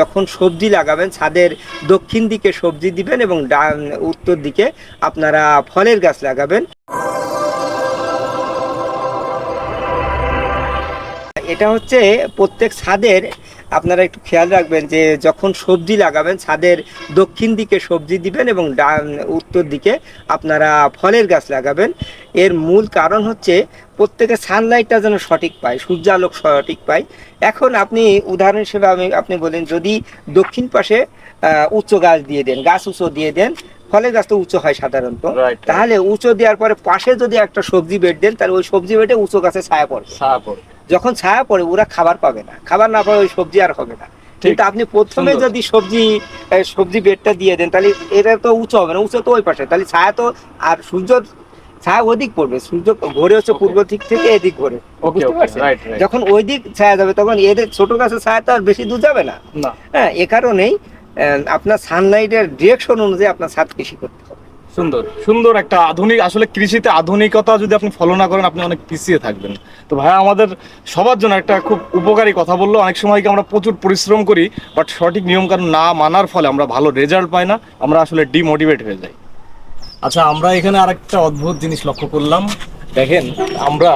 যখন সবজি লাগাবেন, ছাদের দক্ষিণ দিকে সবজি দিবেন এবং উত্তর দিকে আপনারা ফলের গাছ লাগাবেন। এটা হচ্ছে প্রত্যেক ছাদের, আপনারা একটু খেয়াল রাখবেন যে যখন সবজি লাগাবেন, ছাদের দক্ষিণ দিকে সবজি দিবেন এবং উত্তর দিকে আপনারা ফলের গাছ লাগাবেন। এর মূল কারণ হচ্ছে প্রত্যেকে সানলাইটটা যেন সঠিক পায় সূর্যালোক সঠিক পায়। এখন আপনি উদাহরণ হিসেবে আমি আপনি বলেন যদি দক্ষিণ পাশে আহ, উঁচু গাছ দিয়ে দেন গাছ উঁচু দিয়ে দেন ফলে গাছ তো উঁচু হয় সাধারণত। তাহলে উঁচু দেওয়ার পরে পাশে যদি একটা সবজি বেড দেন তাহলে ওই সবজি বেডে উঁচু গাছে ছায়া পড়ে ছায়া পড়ে যখন ছায়া পড়ে ওরা খাবার পাবে না। খাবার না পাবে ওই সবজি আর হবে না। কিন্তু আপনি প্রথমে যদি সবজি সবজি বেডটা দিয়ে দেন তাহলে এটা তো উঁচু হবে না উঁচু তো ওই পাশে। তাহলে ছায়া তো আর সূর্য ছায়া ওদিক পড়বে সূর্য ঘোরে হচ্ছে পূর্ব দিক থেকে এদিক ঘোরে। বুঝতে পারছেন. যখন ওই দিক ছায়া যাবে তখন এদের ছোট গাছের ছায়া তো আর বেশি দূর যাবে না। হ্যাঁ এ কারণেই আপনার সানলাইটের ডিরেকশন অনুযায়ী আপনার ছাদ কৃষি করতে হবে। সুন্দর সুন্দর একটা আধুনিক আসলে কৃষিতে আধুনিকতা যদি আপনি ফলো না করেন আপনি অনেক পিছিয়ে থাকবেন। তো ভাইয়া আমাদের সবার জন্য একটা খুব উপকারী কথা বলল অনেক সময় কি আমরা প্রচুর পরিশ্রম করি বাট সঠিক নিয়মকানুন না মানার ফলে আমরা ভালো রেজাল্ট পাই না আমরা আসলে ডিমোটিভেট হয়ে যাই। আচ্ছা আমরা এখানে আরেকটা অদ্ভুত জিনিস লক্ষ্য করলাম। দেখেন আমরা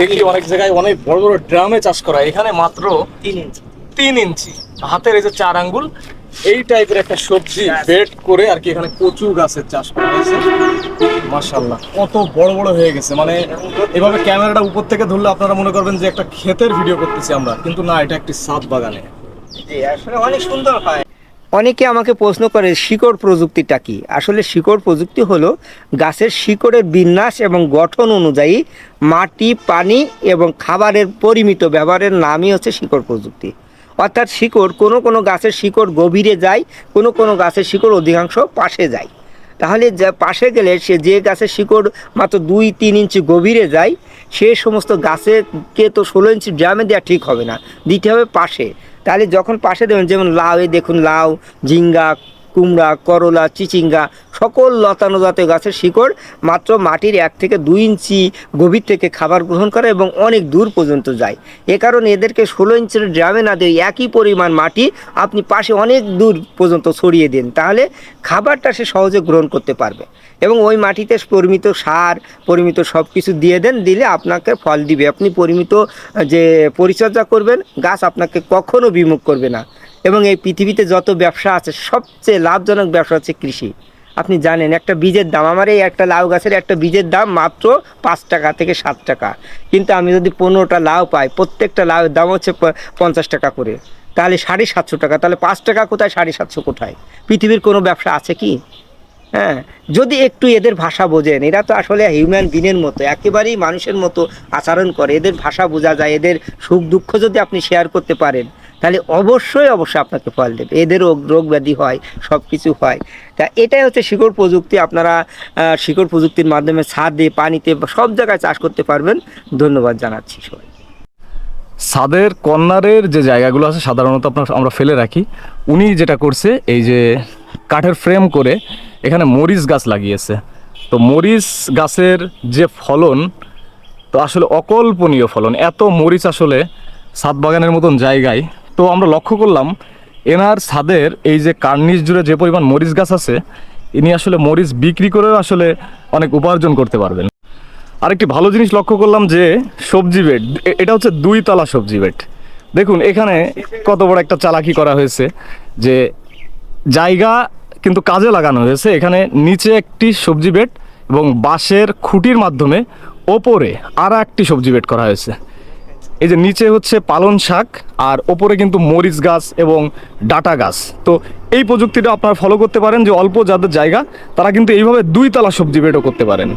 দেখি অনেক জায়গায় অনেক বড় বড় ড্রামে চাষ করা। এখানে মাত্র তিন ইঞ্চি। তিন ইঞ্চি। হাতের এই যে চার আঙ্গুল এই টাইপের একটা সবজি বেড করে আর কি এখানে কচু গাছের চাষ করা হয়েছে। মাশাল্লাহ কত বড় বড় হয়ে গেছে। মানে এভাবে ক্যামেরাটা উপর থেকে ধরলে আপনারা মনে করবেন যে একটা ক্ষেতের ভিডিও করতেছি আমরা। কিন্তু না এটা একটি সাত বাগানে। জি আসলে অনেক সুন্দর হয়। অনেকে আমাকে প্রশ্ন করে, শিকড় প্রযুক্তিটা কি? আসলে শিকড় প্রযুক্তি হলো গাছের শিকড়ের বিন্যাস এবং গঠন অনুযায়ী মাটি, পানি এবং খাবারের পরিমিত ব্যবহারের নামই হচ্ছে শিকড় প্রযুক্তি। অর্থাৎ শিকড়, কোনো কোনো গাছের শিকড় গভীরে যায়, কোনো কোনো গাছের শিকড় অধিকাংশ পাশে যায়। তাহলে যা পাশে গেলে সে যে গাছের শিকড় মাত্র দুই তিন ইঞ্চি গভীরে যায়, সে সমস্ত গাছেরকে তো ষোলো ইঞ্চি ড্রামে দেওয়া ঠিক হবে না। দিতে হবে পাশে। তাহলে যখন পাশে দেবেন যেমন লাউ দেখুন লাউ ঝিঙ্গা কুমড়া করলা চিচিঙ্গা সকল লতানো জাতীয় গাছের শিকড় মাত্র মাটির এক থেকে দুই ইঞ্চি গভীর থেকে খাবার গ্রহণ করে এবং অনেক দূর পর্যন্ত যায়। এ কারণে এদেরকে ষোলো ইঞ্চির ড্রামে না দিয়ে একই পরিমাণ মাটি আপনি পাশে অনেক দূর পর্যন্ত ছড়িয়ে দিন, তাহলে খাবারটা সে সহজে গ্রহণ করতে পারবে। এবং ওই মাটিতে পরিমিত সার, পরিমিত সব কিছু দিয়ে দেন, দিলে আপনাকে ফল দিবে। আপনি পরিমিত যে পরিচর্যা করবেন, গাছ আপনাকে কখনো বিমুখ করবে না। এবং এই পৃথিবীতে যত ব্যবসা আছে, সবচেয়ে লাভজনক ব্যবসা হচ্ছে কৃষি। আপনি জানেন, একটা বীজের দাম, আমার এই একটা লাউ গাছের একটা বীজের দাম মাত্র পাঁচ টাকা থেকে সাত টাকা। কিন্তু আমি যদি পনেরোটা লাউ পাই, প্রত্যেকটা লাউয়ের দাম হচ্ছে পঞ্চাশ টাকা করে। তাহলে সাড়ে সাতশো টাকা, তাহলে পাঁচ টাকা কোথায়, সাড়ে সাতশো কোথায়? পৃথিবীর কোনো ব্যবসা আছে কি? হ্যাঁ যদি একটু এদের ভাষা বোঝেন, এরা তো আসলে হিউম্যান বিনের মতো, একেবারেই মানুষের মতো আচরণ করে। এদের ভাষা বোঝা যায়, এদের সুখ দুঃখ যদি আপনি শেয়ার করতে পারেন তাহলে অবশ্যই অবশ্যই আপনাকে ফল দেবে। এদের রোগ রোগ ব্যাধি হয় সব কিছু হয়। তা এটাই হচ্ছে শিকড় প্রযুক্তি। আপনারা শিকড় প্রযুক্তির মাধ্যমে ছাদে, পানিতে, সব জায়গায় চাষ করতে পারবেন। ধন্যবাদ জানাচ্ছি সবাই সাদের কর্নারের যে জায়গাগুলো আছে, সাধারণত আপনার, আমরা ফেলে রাখি। উনি যেটা করছে, এই যে কাঠের ফ্রেম করে এখানে মরিচ গাছ লাগিয়েছে। তো মরিচ গাছের যে ফলন, তো আসলে অকল্পনীয় ফলন। এত মরিচ আসলে সাত বাগানের মতন জায়গায় তো আমরা লক্ষ্য করলাম, এনার ছাদের এই যে কার্নিস জুড়ে যে পরিমাণ মরিচ গাছ আছে, ইনি আসলে মরিচ বিক্রি করেও আসলে অনেক উপার্জন করতে পারবেন। আরেকটি ভালো জিনিস লক্ষ্য করলাম যে, সবজি বেড এটা হচ্ছে দুই তলা সবজি বেড। দেখুন, এখানে কত বড় একটা চালাকি করা হয়েছে যে, জায়গা কিন্তু কাজে লাগানো হয়েছে। এখানে নিচে একটি সবজি বেড এবং বাঁশের খুঁটির মাধ্যমে ওপরে আর একটি সবজি বেড করা হয়েছে। এই যে নিচে হচ্ছে পালন শাক আর ওপরে কিন্তু মরিচ গাছ এবং ডাটা গাছ। তো এই প্রযুক্তিটা আপনারা ফলো করতে পারেন যে অল্প যাদের জায়গা, তারা কিন্তু এইভাবে দুই তলা সবজি বেডও করতে পারেন।